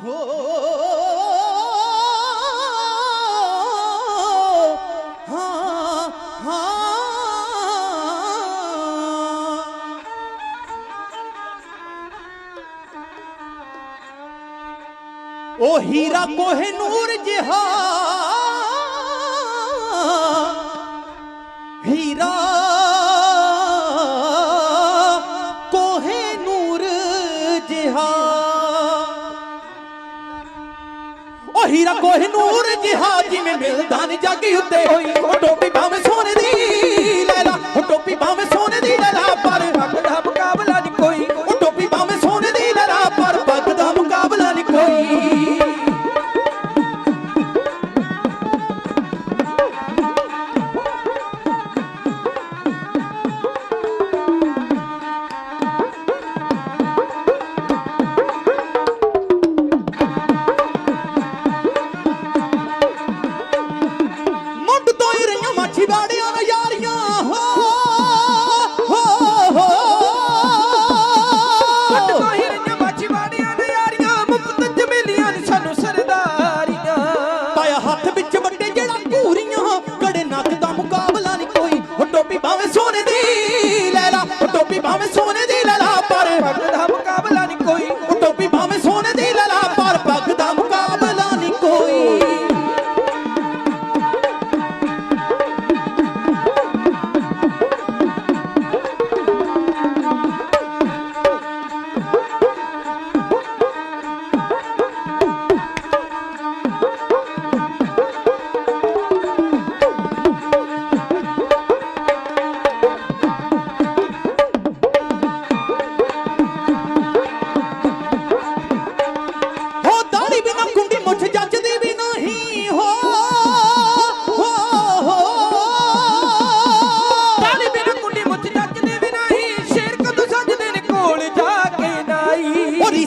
ਹਾਂ ਹਾਂ ਉਹ ਹੀਰਾ ਕੋਹੇ ਨੂਰ ਜਿਹਾ। ਹੀਰਾ ਕੋਹੇ ਨੂਰ ਜਿਹਾ। ਹੀ ਰਕੋਹ ਨੂਰ ਜਿਹਾ ਜਿਵੇਂ ਮਿਲਦਾ ਨਹੀਂ ਜੱਗ ਉੱਤੇ ਹੋਈ। ਕੋਟੋ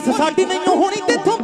ਰੀਸ ਸਾਡੀ ਨਹੀਂ ਹੋਣੀ ਤੇਥੋਂ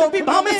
নবী বামে